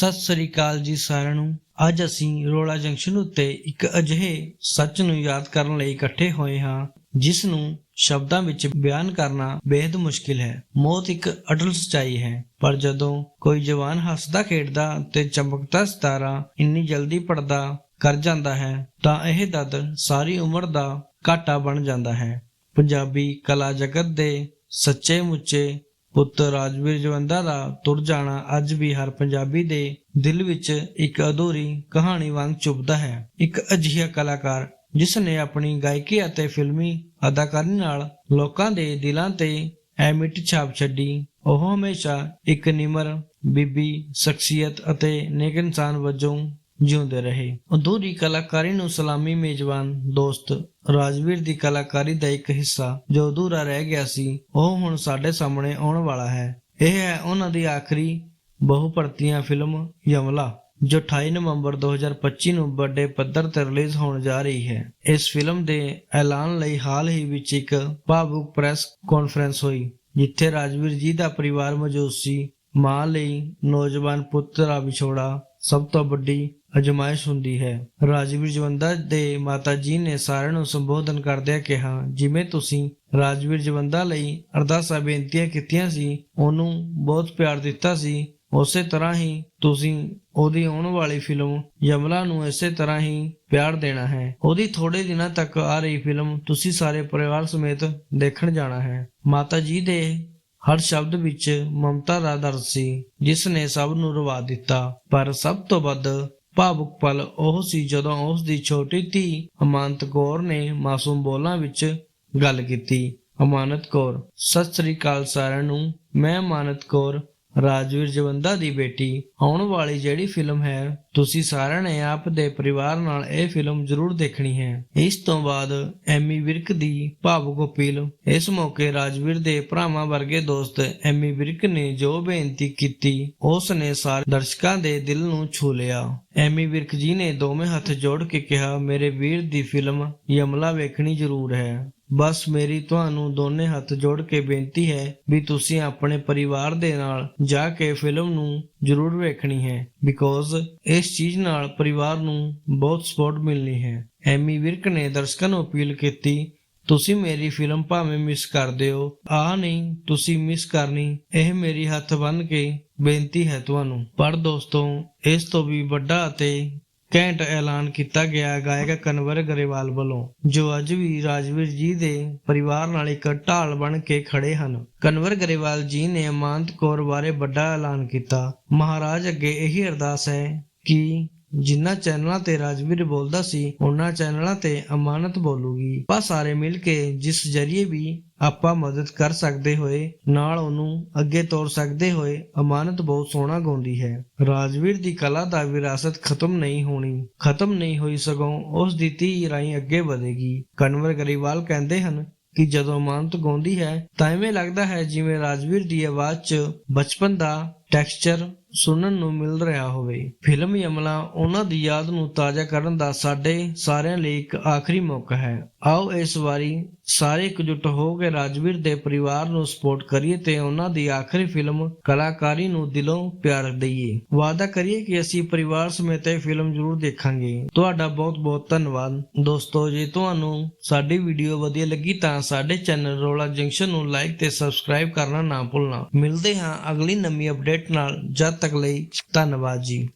ਸਤਿ ਸ੍ਰੀ ਅਕਾਲ ਜੀ ਸਾਰਿਆਂ ਨੂੰ। ਅੱਜ ਅਸੀਂ ਰੋਲਾ ਜੰਕਸ਼ਨ ਉੱਤੇ ਇੱਕ ਅਜਿਹੇ ਸੱਚ ਨੂੰ ਯਾਦ ਕਰਨ ਲਈ ਇਕੱਠੇ ਹੋਏ ਹਾਂ, ਜਿਸ ਨੂੰ ਸ਼ਬਦਾਂ ਵਿੱਚ ਬਿਆਨ ਕਰਨਾ ਬੇहद ਮੁਸ਼ਕਿਲ ਹੈ। ਮੌਤ ਇੱਕ ਅਟਲ ਸਚਾਈ ਹੈ, ਪਰ ਜਦੋਂ ਕੋਈ ਜਵਾਨ ਹੱਸਦਾ, ਖੇਡਦਾ ਤੇ ਚਮਕਦਾ ਸਿਤਾਰਾ ਇੰਨੀ ਜਲਦੀ ਪੜਦਾ ਕਰ ਜਾਂਦਾ ਹੈ, ਤਾਂ ਇਹ ਦਰਦ ਸਾਰੀ ਉਮਰ ਦਾ ਘਾਟਾ ਬਣ ਜਾਂਦਾ ਹੈ। ਪੰਜਾਬੀ ਕਲਾ ਜਗਤ ਦੇ ਸੱਚੇ ਮੁੱਚੇ ਪੁੱਤ ਰਾਜਵੀਰ ਜਵੰਦਾ ਦਾ ਤੁਰ ਜਾਣਾ ਅੱਜ ਵੀ ਹਰ ਪੰਜਾਬੀ ਦੇ ਦਿਲ ਵਿੱਚ ਇੱਕ ਅਧੂਰੀ ਕਹਾਣੀ ਵਾਂਗ ਚੁਭਦਾ ਹੈ। ਇੱਕ ਅਜਿਹਾ ਕਲਾਕਾਰ ਜਿਸ ਨੇ ਆਪਣੀ ਗਾਇਕੀ ਅਤੇ ਫਿਲਮੀ ਅਦਾਕਾਰੀ ਨਾਲ ਲੋਕਾਂ ਦੇ ਦਿਲਾਂ ਤੇ ਐਮਿਟ ਛਾਪ ਛੱਡੀ। ਉਹ ਹਮੇਸ਼ਾ ਇੱਕ ਨਿਮਰ ਬੀਬੀ, ਸ਼ਖਸੀਅਤ ਅਤੇ ਨੇਕ ਇਨਸਾਨ ਵਜੋਂ ਜਿਉਂਦੇ ਰਹੇ। ਅਧੂਰੀ ਕਲਾਕਾਰੀ ਨੂੰ ਸਲਾਮੀ ਮੇਜ਼ਬਾਨ ਦੋਸਤ ਰਾਜਵੀਰ ਦੀ ਕਲਾਕਾਰੀ ਦਾ ਇੱਕ ਹਿੱਸਾ ਜੋ ਅਧੂਰਾ ਰਹਿ ਗਿਆ ਸੀ, ਉਹ ਹੁਣ ਸਾਡੇ ਸਾਹਮਣੇ ਆਉਣ ਵਾਲਾ ਹੈ। ਇਹ ਹੈ ਉਹਨਾਂ ਦੀ ਆਖਰੀ ਬਹੁਪਰਤੀਆਂ ਫਿਲਮ ਯਮਲਾ, ਜੋ 28 ਨਵੰਬਰ 2025 ਨੂੰ ਵੱਡੇ ਪੱਧਰ ਤੇ ਰਿਲੀਜ਼ ਹੋਣ ਜਾ ਰਹੀ ਹੈ। ਇਸ ਫਿਲਮ ਦੇ ਐਲਾਨ ਲਈ ਹਾਲ ਹੀ ਵਿੱਚ ਇੱਕ ਭਾਵੁਕ ਪ੍ਰੈਸ ਕਾਨਫਰੰਸ ਹੋਈ, ਜਿੱਥੇ ਰਾਜਵੀਰ ਜੀ ਦਾ ਪਰਿਵਾਰ ਮੌਜੂਦ ਸੀ। ਮਾਂ ਲਈ ਨੌਜਵਾਨ ਪੁੱਤ ਦਾ ਵਿਛੋੜਾ ਸਭ ਤੋਂ ਵੱਡੀ ਅਜਮਾਇਸ਼ ਹੁੰਦੀ ਹੈ। ਰਾਜਵੀਰ ਜਵੰਦਾ ਦੇ ਮਾਤਾ ਜੀ ਨੇ ਸਾਰਿਆਂ ਨੂੰ ਸੰਬੋਧਨ ਕਰਦਿਆਂ ਕਿਹਾ, ਜਿਵੇਂ ਤੁਸੀਂ ਰਾਜਵੀਰ ਜਵੰਦਾ ਲਈ ਅਰਦਾਸਾਂ ਬੇਨਤੀਆਂ ਕੀਤੀਆਂ ਸੀ, ਉਹਨੂੰ ਬਹੁਤ ਪਿਆਰ ਦਿੱਤਾ ਸੀ, ਉਸੇ ਤਰ੍ਹਾਂ ਹੀ ਤੁਸੀਂ ਉਹਦੀ ਆਉਣ ਵਾਲੀ ਫਿਲਮ ਯਮਲਾ ਨੂੰ ਇਸੇ ਤਰ੍ਹਾਂ ਹੀ ਪਿਆਰ ਦੇਣਾ ਹੈ। ਉਹਦੀ ਥੋੜੇ ਦਿਨਾਂ ਤੱਕ ਆ ਰਹੀ ਫਿਲਮ ਤੁਸੀਂ ਸਾਰੇ ਪਰਿਵਾਰ ਸਮੇਤ ਦੇਖਣ ਜਾਣਾ ਹੈ। ਮਾਤਾ ਜੀ ਦੇ ਹਰ ਸ਼ਬਦ ਵਿੱਚ ਮਮਤਾ ਦਾ ਦਰਦ ਸੀ, ਜਿਸ ਨੇ ਸਭ ਨੂੰ ਰਵਾ ਦਿੱਤਾ। ਪਰ ਸਭ ਤੋਂ ਵੱਧ ਭਾਵੁਕ ਪਲ ਉਹ ਸੀ ਜਦੋਂ ਉਸ ਦੀ ਛੋਟੀ ਧੀ ਅਮਾਨਤ ਕੌਰ ਨੇ ਮਾਸੂਮ ਬੋਲਾਂ ਵਿੱਚ ਗੱਲ ਕੀਤੀ। ਅਮਾਨਤ ਕੌਰ, ਸਤਿ ਸ੍ਰੀ ਅਕਾਲ ਸਾਰਿਆਂ ਨੂੰ। ਮੈਂ ਅਮਾਨਤ ਕੌਰ ਰਾਜਵੀਰ ਜਵੰਦਾ ਦੀ ਬੇਟੀ ਆਉਣ ਵਾਲੀ ਜਿਹੜੀ ਫਿਲਮ ਹੈ, ਤੁਸੀਂ ਸਾਰਿਆਂ ਨੇ ਆਪ ਦੇ ਪਰਿਵਾਰ ਨਾਲ ਇਹ ਫਿਲਮ ਜ਼ਰੂਰ ਦੇਖਣੀ ਹੈ। ਇਸ ਤੋਂ ਬਾਅਦ ਐਮੀ ਵਿਰਕ ਦੀ ਭਾਵੁਕ ਅਪੀਲ। ਇਸ ਮੌਕੇ ਰਾਜਵੀਰ ਦੇ ਭਰਾਵਾਂ ਵਰਗੇ ਦੋਸਤ ਐਮੀ ਵਿਰਕ ਨੇ ਜੋ ਬੇਨਤੀ ਕੀਤੀ ਉਸ ਨੇ ਸਾਰੇ ਦਰਸ਼ਕਾਂ ਦੇ ਦਿਲ ਨੂੰ ਛੂ ਲਿਆ। ਐਮੀ ਵਿਰਕ ਜੀ ਨੇ ਦੋਵੇਂ ਹੱਥ ਜੋੜ ਕੇ ਕਿਹਾ, ਮੇਰੇ ਵੀਰ ਦੀ ਫਿਲਮ ਯਮਲਾ ਵੇਖਣੀ ਜ਼ਰੂਰ ਹੈ। ਬਸ ਮੇਰੀ ਤੁਹਾਨੂੰ ਦੋਨੇ ਹੱਥ ਜੋੜ ਕੇ ਬੇਨਤੀ ਹੈ ਵੀ ਤੁਸੀਂ ਆਪਣੇ ਪਰਿਵਾਰ ਦੇ ਨਾਲ ਜਾ ਕੇ ਫਿਲਮ ਨੂੰ ਜ਼ਰੂਰ ਵੇਖਣੀ ਹੈ ਬਿਕੋਜ਼ ਇਸ ਚੀਜ਼ ਨਾਲ ਪਰਿਵਾਰ ਨੂੰ ਬਹੁਤ ਸਪੋਰਟ ਮਿਲਣੀ ਹੈ। ਐਮੀ ਵਿਰਕ ਨੇ ਦਰਸ਼ਕਾਂ ਨੂੰ ਅਪੀਲ ਕੀਤੀ, ਤੁਸੀਂ ਮੇਰੀ ਫਿਲਮ ਭਾਵੇਂ ਮਿਸ ਕਰ ਦਿਓ। ਆ ਨਹੀਂ, ਤੁਸੀਂ ਮਿਸ ਕਰਨੀ। ਇਹ ਮੇਰੀ ਹੱਥ ਬੰਨ ਕੇ ਬੇਨਤੀ ਹੈ ਤੁਹਾਨੂੰ। ਪਰ ਦੋਸਤੋ, ਇਸ ਤੋਂ ਵੀ ਵੱਡਾ ਅਤੇ ਘੈਂਟ ਐਲਾਨ ਕੀਤਾ ਗਿਆ ਗਾਇਕ ਕਨਵਰ ਗਰੇਵਾਲ ਵੱਲੋਂ, ਜੋ ਅੱਜ ਵੀ ਰਾਜਵੀਰ ਜੀ ਦੇ ਪਰਿਵਾਰ ਨਾਲ ਇੱਕ ਢਾਲ ਬਣ ਕੇ ਖੜੇ ਹਨ। ਕਨਵਰ ਗਰੇਵਾਲ ਜੀ ਨੇ ਅਮਾਨਤ ਕੌਰ ਬਾਰੇ ਵੱਡਾ ਐਲਾਨ ਕੀਤਾ। ਮਹਾਰਾਜ ਅੱਗੇ ਇਹੀ ਅਰਦਾਸ ਹੈ ਕਿ ਜਿਨ੍ਹਾਂ ਚੈਨਲਾਂ ਤੇ ਰਾਜਵੀਰ ਬੋਲਦਾ ਸੀ, ਉਹਨਾਂ ਚੈਨਲਾਂ ਤੇ ਅਮਾਨਤ ਬੋਲੂਗੀ। ਆਪਾਂ ਸਾਰੇ ਮਿਲ ਕੇ ਜਿਸ ਜਰੀਏ ਵੀ ਆਪਾਂ ਮਦਦ ਕਰ ਸਕਦੇ ਹੋਏ, ਨਾਲ ਉਹਨੂੰ ਅੱਗੇ ਤੋਰ ਸਕਦੇ ਹੋਏ, ਅਮਾਨਤ ਬਹੁਤ ਸੋਹਣਾ ਗਾਉਂਦੀ ਹੈ। ਰਾਜਵੀਰ ਦੀ ਕਲਾ ਦਾ ਵਿਰਾਸਤ ਖਤਮ ਨਹੀਂ ਹੋਣੀ। ਖਤਮ ਨਹੀਂ ਹੋਈ ਸਗੋਂ ਉਸ ਦੀ ਧੀ ਰਾਈ ਅੱਗੇ ਵਧੇਗੀ। ਕਨਵਰ ਗਰੀਵਾਲ ਕਹਿੰਦੇ ਹਨ ਕਿ ਜਦੋਂ ਅਮਾਨਤ ਗਾਉਂਦੀ ਹੈ, ਤਾਂ ਐਵੇਂ ਲੱਗਦਾ ਹੈ ਜਿਵੇਂ ਰਾਜਵੀਰ ਦੀ ਆਵਾਜ਼ 'ਚ ਬਚਪਨ ਦਾ ਟੈਕਸਚਰ ਸੁਣਨ ਨੂੰ ਮਿਲ ਰਿਹਾ ਹੋਵੇ। ਫਿਲਮੀ ਅਮਲਾ ਉਹਨਾਂ ਦੀ ਯਾਦ ਨੂੰ ਤਾਜ਼ਾ ਕਰਨ ਦਾ ਸਾਡੇ ਸਾਰਿਆਂ ਲਈ ਇੱਕ ਆਖਰੀ ਮੌਕਾ ਹੈ। ਆਓ ਇਸ ਵਾਰੀ ਸਾਰੇ ਇਕਜੁੱਟ ਹੋ ਕੇ ਰਾਜਵੀਰ ਦੇ ਪਰਿਵਾਰ ਨੂੰ ਸਪੋਰਟ ਕਰੀਏ ਤੇ ਉਹਨਾਂ ਦੀ ਆਖਰੀ ਫਿਲਮ ਕਲਾਕਾਰੀ ਨੂੰ ਦਿਲੋਂ ਪਿਆਰ ਦਈਏ। ਵਾਅਦਾ ਕਰੀਏ ਕਿ ਅਸੀਂ ਪਰਿਵਾਰ ਸਮੇਤ ਇਹ ਫਿਲਮ ਜ਼ਰੂਰ ਦੇਖਾਂਗੇ। ਤੁਹਾਡਾ ਬਹੁਤ ਬਹੁਤ ਧੰਨਵਾਦ। ਦੋਸਤੋ, ਜੇ ਤੁਹਾਨੂੰ ਸਾਡੀ ਵੀਡੀਓ ਵਧੀਆ ਲੱਗੀ ਤਾਂ ਸਾਡੇ ਚੈਨਲ ਰੋਲਾ ਜੰਕਸ਼ਨ ਨੂੰ ਲਾਈਕ ਤੇ ਸਬਸਕ੍ਰਾਈਬ ਕਰਨਾ ਨਾ ਭੁੱਲਣਾ। ਮਿਲਦੇ ਹਾਂ ਅਗਲੀ ਨਵੀਂ ਅਪਡੇਟ ਨਾਲ। ਜਦ ਤੱਕ ਲਈ ਧੰਨਵਾਦ ਜੀ।